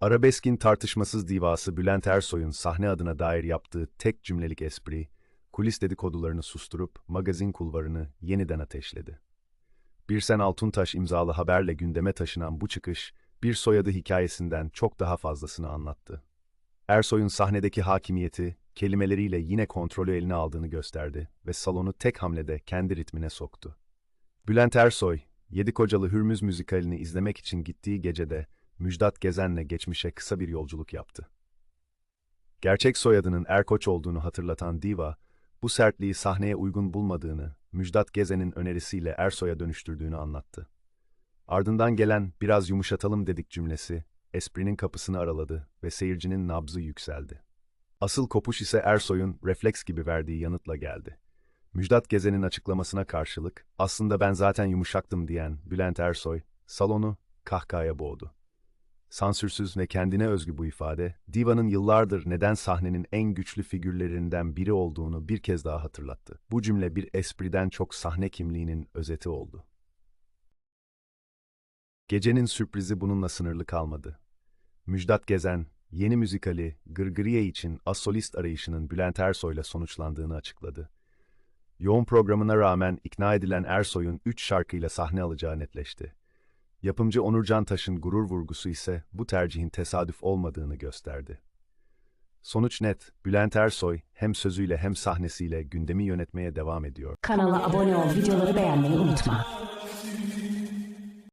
Arabeskin tartışmasız divası Bülent Ersoy'un sahne adına dair yaptığı tek cümlelik espri, kulis dedikodularını susturup magazin kulvarını yeniden ateşledi. Birsen Altuntaş imzalı haberle gündeme taşınan bu çıkış, bir soyadı hikayesinden çok daha fazlasını anlattı. Ersoy'un sahnedeki hakimiyeti, kelimeleriyle yine kontrolü eline aldığını gösterdi ve salonu tek hamlede kendi ritmine soktu. Bülent Ersoy, Yedi Kocalı Hürmüz müzikalini izlemek için gittiği gecede Müjdat Gezen'le geçmişe kısa bir yolculuk yaptı. Gerçek soyadının Erkoç olduğunu hatırlatan Diva, bu sertliği sahneye uygun bulmadığını, Müjdat Gezen'in önerisiyle Ersoy'a dönüştürdüğünü anlattı. Ardından gelen biraz yumuşatalım dedik cümlesi, esprinin kapısını araladı ve seyircinin nabzı yükseldi. Asıl kopuş ise Ersoy'un refleks gibi verdiği yanıtla geldi. Müjdat Gezen'in açıklamasına karşılık, aslında ben zaten yumuşaktım diyen Bülent Ersoy, salonu kahkahaya boğdu. Sansürsüz ve kendine özgü bu ifade, Diva'nın yıllardır neden sahnenin en güçlü figürlerinden biri olduğunu bir kez daha hatırlattı. Bu cümle bir espriden çok sahne kimliğinin özeti oldu. Gecenin sürprizi bununla sınırlı kalmadı. Müjdat Gezen, yeni müzikali Gırgıriye için asolist arayışının Bülent Ersoy'la sonuçlandığını açıkladı. Yoğun programına rağmen ikna edilen Ersoy'un 3 şarkıyla sahne alacağı netleşti. Yapımcı Onurcan Taş'ın gurur vurgusu ise bu tercihin tesadüf olmadığını gösterdi. Sonuç net, Bülent Ersoy hem sözüyle hem sahnesiyle gündemi yönetmeye devam ediyor. Kanala abone ol, videoları beğenmeyi unutma.